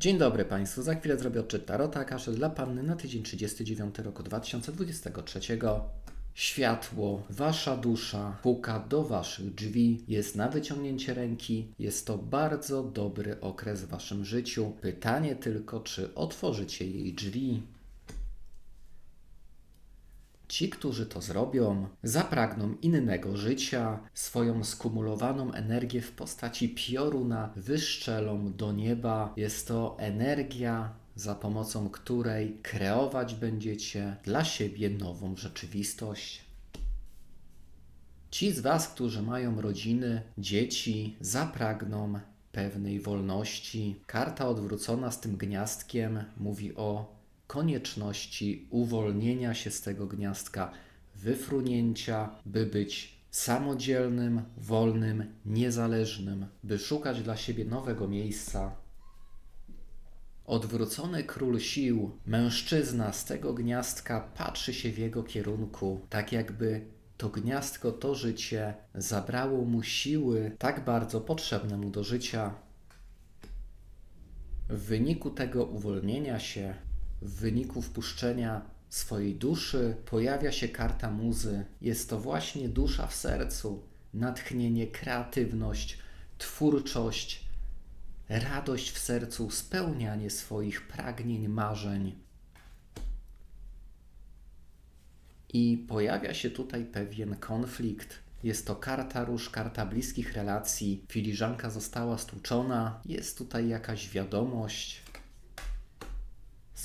Dzień dobry Państwu, za chwilę zrobię odczyt Tarota Kaszy dla Panny na tydzień 39 roku 2023. Światło, Wasza dusza puka do Waszych drzwi, jest na wyciągnięcie ręki. Jest to bardzo dobry okres w Waszym życiu. Pytanie tylko, czy otworzycie jej drzwi. Ci, którzy to zrobią, zapragną innego życia, swoją skumulowaną energię w postaci pioruna wyszczelą do nieba. Jest to energia, za pomocą której kreować będziecie dla siebie nową rzeczywistość. Ci z Was, którzy mają rodziny, dzieci, zapragną pewnej wolności. Karta odwrócona z tym gniazdkiem mówi o konieczności uwolnienia się z tego gniazdka, wyfrunięcia, by być samodzielnym, wolnym, niezależnym, by szukać dla siebie nowego miejsca. Odwrócony król sił, mężczyzna z tego gniazdka patrzy się w jego kierunku, tak jakby to gniazdko, to życie zabrało mu siły tak bardzo potrzebne mu do życia. W wyniku tego uwolnienia się, w wyniku wpuszczenia swojej duszy, pojawia się karta muzy. Jest to właśnie dusza w sercu, natchnienie, kreatywność, twórczość, radość w sercu, spełnianie swoich pragnień, marzeń. I pojawia się tutaj pewien konflikt. Jest to karta róż, karta bliskich relacji. Filiżanka została stłuczona. Jest tutaj jakaś wiadomość.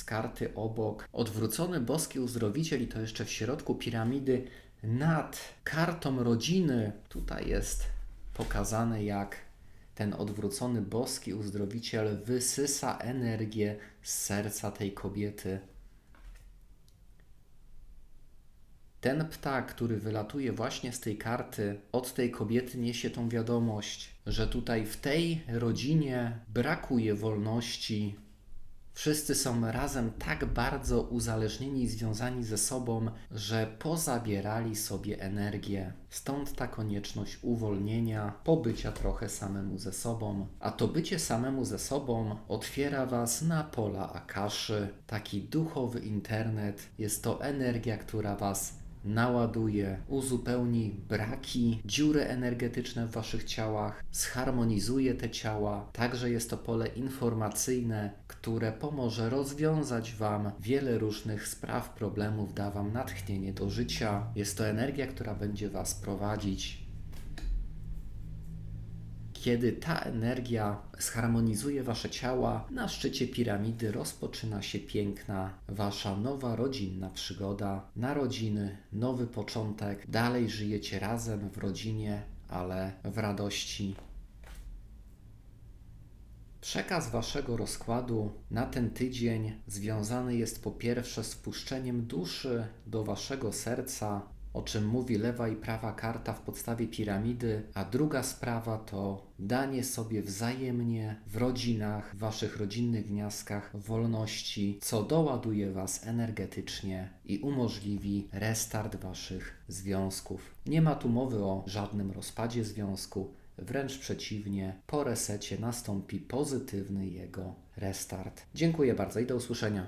Karty obok odwrócony boski uzdrowiciel i to jeszcze w środku piramidy nad kartą rodziny. Tutaj jest pokazane, jak ten odwrócony boski uzdrowiciel wysysa energię z serca tej kobiety. Ten ptak, który wylatuje właśnie z tej karty, od tej kobiety niesie tą wiadomość, że tutaj w tej rodzinie brakuje wolności. Wszyscy są razem tak bardzo uzależnieni i związani ze sobą, że pozabierali sobie energię. Stąd ta konieczność uwolnienia, pobycia trochę samemu ze sobą. A to bycie samemu ze sobą otwiera Was na pola Akaszy. Taki duchowy internet. Jest to energia, która Was naładuje, uzupełni braki, dziury energetyczne w waszych ciałach, zharmonizuje te ciała. Także jest to pole informacyjne, które pomoże rozwiązać wam wiele różnych spraw, problemów, da wam natchnienie do życia. Jest to energia, która będzie was prowadzić kiedy ta energia zharmonizuje wasze ciała, na szczycie piramidy rozpoczyna się piękna wasza nowa rodzinna przygoda. Narodziny, nowy początek, dalej żyjecie razem w rodzinie, ale w radości. Przekaz waszego rozkładu na ten tydzień związany jest po pierwsze z wpuszczeniem duszy do waszego serca, o czym mówi lewa i prawa karta w podstawie piramidy, a druga sprawa to danie sobie wzajemnie w rodzinach, w waszych rodzinnych gniazdkach wolności, co doładuje was energetycznie i umożliwi restart waszych związków. Nie ma tu mowy o żadnym rozpadzie związku, wręcz przeciwnie, po resecie nastąpi pozytywny jego restart. Dziękuję bardzo i do usłyszenia.